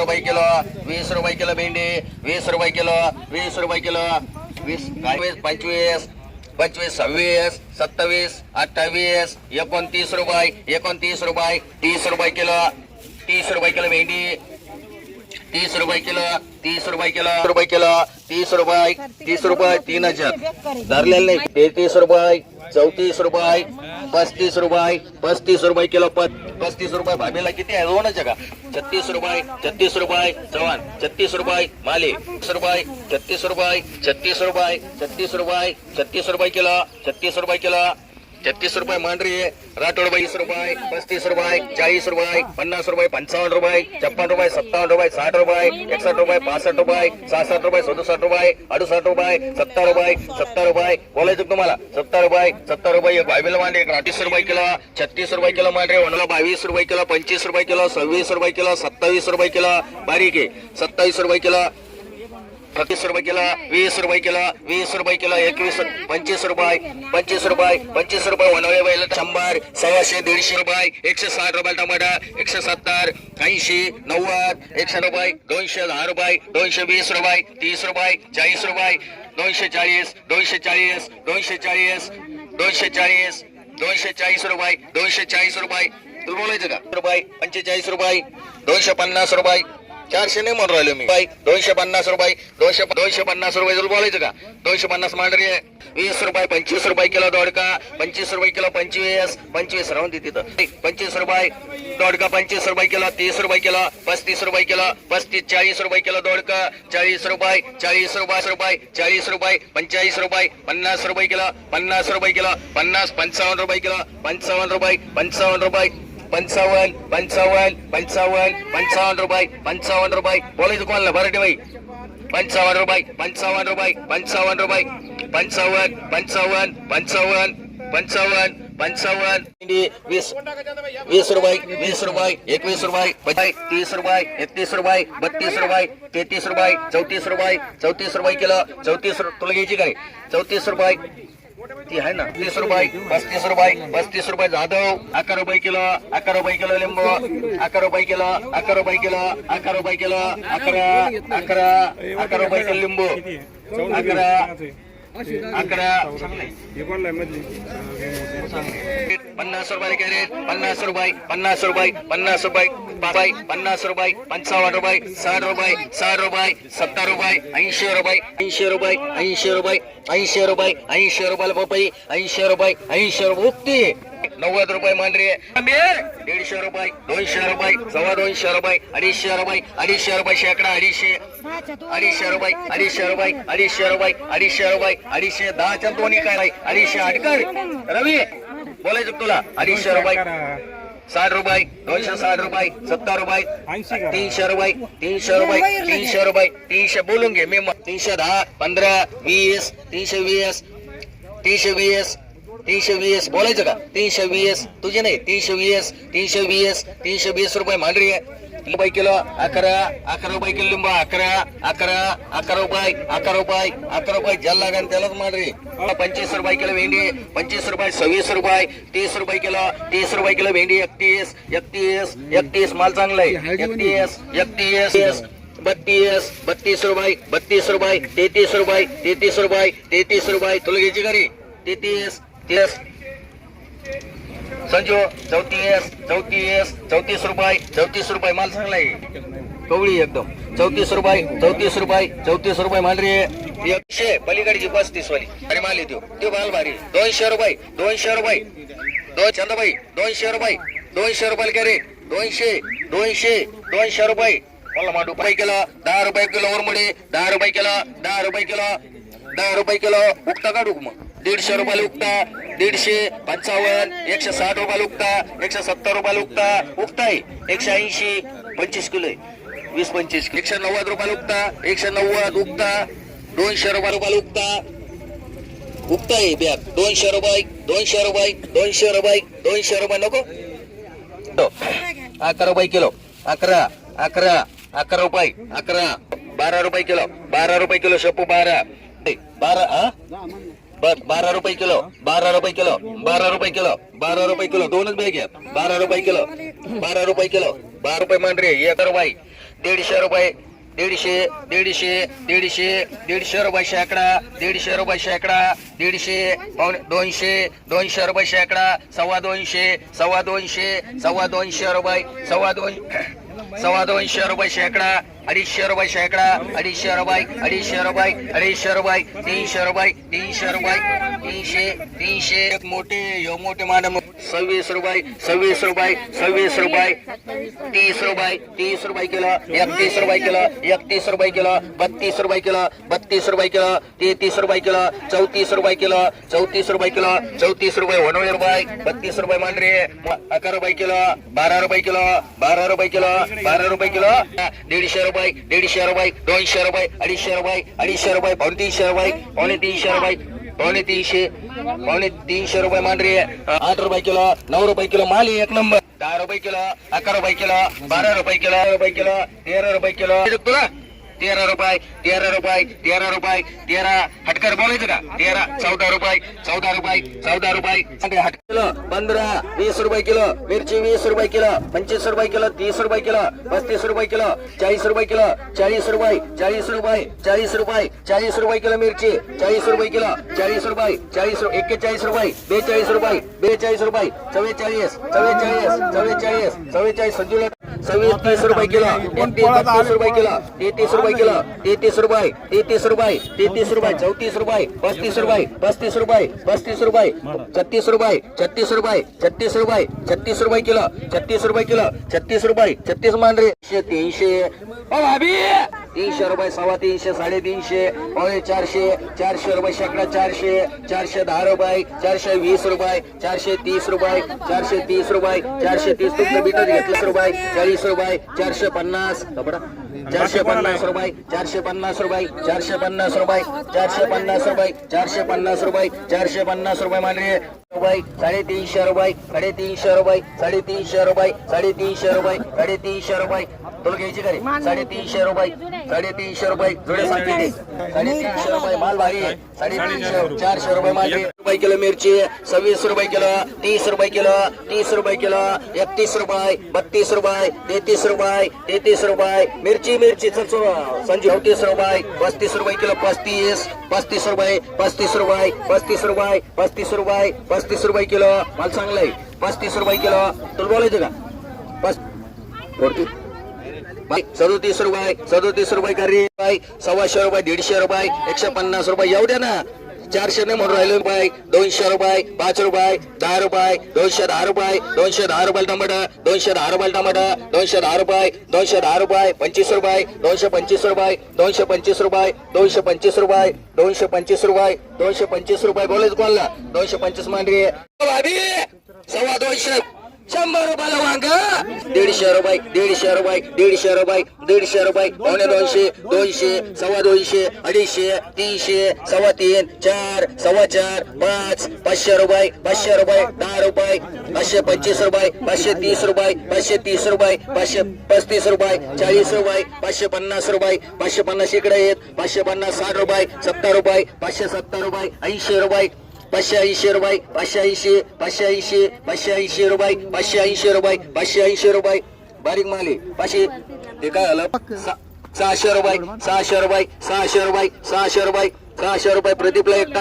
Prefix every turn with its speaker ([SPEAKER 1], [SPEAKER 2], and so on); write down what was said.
[SPEAKER 1] रुपये किलो वीस रुपये किलो भेंडी वीस रुपये किलो वीस रुपये किलो वीस वीस पंचवीस पंचवीस सव्वीस सत्तावीस अठ्ठावीस एकोणतीस रुपये एकोणतीस रुपये तीस रुपये किलो तीस रुपये किलो भेंडी तीस रुपये किलो तीस रुपये किलो रुपये किलो तीस रुपये तीस रुपये तीन हजार. धरलेले नाही तेहतीस रुपये चौतीस रुपये पस्तीस रुपये पस्तीस रुपये किलो पत पस्तीस रुपये भाभीला किती आहे? दोनच आहे का? छत्तीस रुपये छत्तीस रुपये चव्हाण. छत्तीस रुपये माले. रुपये छत्तीस रुपये छत्तीस रुपये छत्तीस रुपये छत्तीस रुपये किलो छत्तीस रुपये किलो. छत्तीस रुपये मांडरी राठोड वीस रुपये पस्तीस रुपये चाळीस रुपये पन्नास रुपये पंचावन्न रुपये छप्पन रुपये सत्तावन्न रुपये साठ रुपये एकसष्ट रुपये पासष्ट रुपये सहासष्ट रुपये सदुसष्ट रुपये अडुसष्ट रुपये सत्तर रुपये सत्तर रुपये. बोलायचं तुम्हाला? सत्तर रुपये सत्तर रुपये एक भावीला मांडे एक अडतीस रुपये किलो छत्तीस रुपये किलो मांडरे वनला बावीस रुपये किलो पंचवीस रुपये किलो सव्वीस रुपये किलो सत्तावीस रुपये किलो. बारीक आहे. सत्तावीस रुपये किलो पस्तीस रुपये किलो वीस रुपये किलो वीस रुपये किलो एकवीस पंचवीस रुपये पंचवीस रुपये पंचवीस रुपये वनवे बैल शंभर सव्वाशे दीडशे रुपये एकशे साठ रुपये टमाटर एकशे सत्तर ऐंशी नव्वद एकशे रुपये दोनशे दहा रुपये दोनशे वीस रुपये तीस रुपये चाळीस रुपये दोनशे चाळीस दोनशे चाळीस दोनशे चाळीस दोनशे चाळीस दोनशे चाळीस रुपये दोनशे चाळीस रुपये. तुला बोलायचं का? रुपये पंचेचाळीस रुपये दोनशे पन्नास रुपये चारशे नाही म्हणून राहिलो मी. बाई दोनशे पन्नास रुपये दोनशे दोनशे पन्नास रुपये जर बोलायचं का? दोनशे पन्नास मांडरी आहे. वीस रुपये पंचवीस रुपये किलो दोडका पंचवीस रुपये किलो पंचवीस पंचवीस राहून देते तिथं. पंचवीस रुपये दोडका पंचवीस रुपये किलो तीस रुपये किलो पस्तीस रुपये किलो पस्तीस चाळीस रुपये किलो दोडका चाळीस रुपये चाळीस रुपये रुपये चाळीस रुपये पंचेचाळीस रुपये पन्नास रुपये किलो पन्नास रुपये किलो पन्नास पंचावन्न रुपये किलो पंचावन्न रुपये पंचावन्न रुपये पंचावन्न पंचावन्न पंचावन्न पंचावन्न रुपये पंचावन्न रुपये बोलायचं कोणाला बरं बाई पंचावन्न रुपये पंचावन्न रुपये पंचावन्न रुपये पंचावन्न पंचावन्न पंचावन्न पंचावन्न पंचावन्न वीस वीस रुपये वीस रुपये एकवीस रुपये पचास तीस रुपये एकतीस रुपये बत्तीस रुपये तेहतीस रुपये चौतीस रुपये चौतीस रुपये किलो चौतीस रु- तुला घ्यायची काय चौतीस रुपये ती आहे ना. तीस रुपये पस्तीस रुपये पस्तीस रुपये जाधव अकरा रुपये किलो अकरा रुपये किलो लिंबू अकरा रुपये किलो अकरा रुपये किलो अकरा रुपये किलो अकरा अकरा अकरा रुपये किलो लिंबू अकरा अकरा. पन्नास रुपये कॅरेट पन्नास रुपये पन्नास रुपये पन्नास रुपये बाबाई पन्नास रुपये पंचावन्न रुपये साठ रुपये साठ रुपये सत्तर रुपये ऐंशी रुपये ऐंशी रुपये ऐंशी रुपये ऐंशी रुपये ऐंशी रुपये पपई ऐंशी रुपये ऐंशी रुपये उक्ती. नव्वद रुपये मांडरी. दीडशे रुपये दोनशे रुपये सव्वा दोनशे रुपये अडीचशे रुपये अडीचशे रुपये शेकडा अडीचशे. अडीचशे रुपये अडीचशे रुपये अडीचशे रुपये अडीचशे रुपये अडीचशे दहाच्या दोन्ही काय अडीचशे अडकर रवी. बोलायचं तुला? अडीचशे रुपये. साठ रुपये दोनशे साठ रुपये सत्तर रुपये तीनशे रुपये तीनशे रुपये तीनशे रुपये तीनशे बोलून घे. मी मग. तीनशे दहा पंधरा वीस तीनशे वीस तीनशे वीस तीनशे वीस. बोलायचं का? तीनशे वीस. तुझे नाही. तीनशे वीस तीनशे वीस तीनशे वीस रुपये मांडरी आहे. रुपये किलो अकरा अकरा रुपये किलो लिंबू अकरा अकरा अकरा रुपये अकरा रुपये अकरा रुपये ज्याला लागेल त्यालाच मांडरी पंचवीस रुपये किलो भेंडी पंचवीस रुपये सव्वीस रुपये तीस रुपये किलो तीस रुपये किलो भेंडी एकतीस एकतीस एकतीस. माल चांगला आहे. एकतीस एकतीस बत्तीस बत्तीस रुपये बत्तीस रुपये तेहतीस रुपये तेहतीस रुपये तेहतीस रुपये. तुला घ्यायची घरी? तेहतीस तीस संजू चौतीस चौतीस चौतीस रुपये चौतीस रुपये माल चांगला आहे कवळी एकदम. चौतीस रुपये चौतीस रुपये चौतीस रुपये माल रे. एकशे पलीकडची पस्तीस वाली. अरे माल येतो. ते माल भारी. दोनशे रुपये दोनशे रुपये. दोन चंदाबाई दोनशे रुपये. दोनशे रुपये का रे दोनशे दोनशे दोनशे रुपये. मला मांडू रुपये किलो दहा रुपये किलो उरमुडे दहा रुपये किलो दहा रुपये किलो दहा रुपये किलो. उगता काढू मग? दीडशे रुपयाला उगता दीडशे पंचावन्न एकशे साठ रुपयाला उगता एकशे सत्तर रुपयाला उगता उगताय. एकशे ऐंशी पंचवीस किलो आहे. वीस पंचवीस एकशे नव्वद रुपयाला उगता एकशे नव्वद उगता दोनशे रुपया रुपयाला उगता उगताय बॅग दोनशे रुपये दोनशे रुपये दोनशे रुपये दोनशे रुपये नको. अकरा रुपये किलो. अकरा अकरा अकरा रुपये अकरा. बारा रुपये किलो. बारा रुपये किलो शेपू बारा. बारा हा? बर बारा रुपये किलो बारा रुपये किलो बारा रुपये किलो बारा रुपये किलो दोनच बॅग आहेत. बारा रुपये किलो बारा रुपये किलो बारा रुपये मांडरे एक रुपये दीडशे रुपये दीडशे दीडशे दीडशे दीडशे रुपये शेकडा दीडशे रुपये शेकडा दीडशे पावणे दोनशे दोनशे रुपये शेकडा सव्वा दोनशे सव्वा दोनशे सव्वा दोनशे रुपये सव्वा दोन सव्वा दोनशे रुपये शेकडा अडीचशे रुपये शेकडा अडीचशे रुपये अडीचशे रुपये अडीचशे रुपये तीनशे रुपये तीनशे रुपये तीनशे तीनशे. मोठे यो मोठे मानव सव्वीस रुपये सव्वीस रुपये सव्वीस रुपये तीस रुपये तीस रुपये किलो एकतीस रुपये किलो एकतीस रुपये किलो बत्तीस रुपये किलो बत्तीस रुपये किलो तेहतीस रुपये किलो चौतीस रुपये किलो चौतीस रुपये किलो चौतीस रुपये वनवे रुपये बत्तीस रुपये मांडरे अकरा रुपये किलो बारा रुपये किलो बारा रुपये किलो बारा रुपये किलो दीडशे रुपये दीडशे रुपये दोनशे रुपये अडीचशे रुपये अडीचशे रुपये पावणे तीनशे रुपये पावणे तीनशे रुपये पावणे तीनशे पावणे तीनशे रुपये मांडरे आठ रुपये किलो नऊ रुपये किलो माली एक नंबर दहा रुपये किलो अकरा रुपये किलो बारा रुपये किलो रुपये किलो तेरा रुपये किलो तुला तेरा रुपये तेरा रुपये तेरा रुपये तेरा. हटकर बोलायचं का? तेरा चौदा रुपये चौदा रुपये चौदा रुपये. हट. किलो पंधरा वीस रुपये किलो मिरची वीस रुपये किलो पंचवीस रुपये किलो तीस रुपये किलो पस्तीस रुपये किलो चाळीस रुपये किलो चाळीस रुपये चाळीस रुपये चाळीस रुपये चाळीस रुपये किलो मिरची चाळीस रुपये किलो चाळीस रुपये चाळीस एक्केचाळीस रुपये बेचाळीस रुपये बेचाळीस रुपये चव्वेचाळीस चव्वेचाळीस चव्वेचाळीस चव्वेचाळीस संजूला सव्वीस तीस रुपये किलो. बत्तीस रुपये किलो. तेहतीस रुपये किलो. तेहतीस रुपये तेहतीस रुपये तेहतीस रुपये चौतीस रुपये पस्तीस रुपये पस्तीस रुपये पस्तीस रुपये छत्तीस रुपये छत्तीस रुपये छत्तीस रुपये छत्तीस रुपये किलो छत्तीस रुपये किलो छत्तीस रुपये छत्तीस मांडरे तीनशे तीनशे तीनशे रुपये सव्वा तीनशे साडेतीनशे पावणे चारशे चारशे रुपये शेकडा चारशे चारशे दहा रुपये चारशे वीस रुपये चारशे तीस रुपये चारशे तीस रुपये चारशे तीस तुमचं मीटर घेतलं रुपये चाळीस रुपये चारशे पन्नास. कपडा चारशे पन्नास रुपये चारशे पन्नास रुपये चारशे पन्नास रुपये चारशे पन्नास रुपये चारशे पन्नास रुपये चारशे पन्नास रुपये मांडरे रुपये साडेतीनशे रुपये साडेतीनशे रुपये साडेतीनशे रुपये साडेतीनशे रुपये साडेतीनशे रुपये. तुला घ्यायची का साडेतीनशे रुपये साडेतीनशे रुपये जुडे सांगते. साडेतीनशे रुपये माल भारी आहे. चारशे रुपये. माल रुपये किलो मिरची सव्वीस रुपये किलो तीस रुपये किलो तीस रुपये किलो एकतीस रुपये बत्तीस रुपये तेहतीस रुपये तेहतीस रुपये. मिरची मिरची संजू चौतीस रुपये पस्तीस रुपये किलो पस्तीस पस्तीस रुपये पस्तीस रुपये पस्तीस रुपये पस्तीस रुपये पस्तीस रुपये किलो. माल चांगला आहे. पस्तीस रुपये किलो. तुला बोलायचं का? पस सदोतीस रुपये सदोतीस रुपये करी बाई सव्वाशे रुपये दीडशे रुपये एकशे पन्नास रुपये एवढ्या ना. चारशे नाही म्हणून राहिले रुपये दोनशे रुपये पाच रुपये दहा रुपये दोनशे दहा रुपये दोनशे दहा रुपये टमाटर दोनशे दहा रुपये टमाटर दोनशे दहा रुपये दोनशे दहा रुपये पंचवीस रुपये दोनशे पंचवीस रुपये दोनशे पंचवीस रुपये दोनशे पंचवीस रुपये दोनशे पंचवीस रुपये दोनशे पंचवीस रुपये बोलायचं कोणला? दोनशे पंचवीस मांडरी. सव्वा दोनशे. शंभर रुपयाला वांग. दीडशे रुपये दीडशे रुपये दीडशे रुपये दीडशे रुपये. पावणे दोनशे दोनशे सव्वा दोनशे अडीचशे तीनशे सव्वा तीन चार सव्वा चार पाच पाचशे रुपये पाचशे रुपये दहा रुपये पाचशे पंचवीस रुपये पाचशे तीस रुपये पाचशे तीस रुपये पाचशे पस्तीस रुपये चाळीस रुपये पाचशे पन्नास रुपये पाचशे पन्नास इकडे येत पाचशे पन्नास साठ रुपये सत्तर रुपये पाचशे सत्तर रुपये ऐंशी रुपये. पाचशे ऐंशी रुपये पाचशे ऐंशी पाचशे ऐंशी पाचशे ऐंशी रुपये पाचशे ऐंशी रुपये पाचशे ऐंशी रुपये. बारीक माली पाचशे. ते काय झालं? सा- सहाशे रुपये सहाशे रुपये सहाशे रुपये सहाशे रुपये सहाशे रुपये. प्रदीपला एक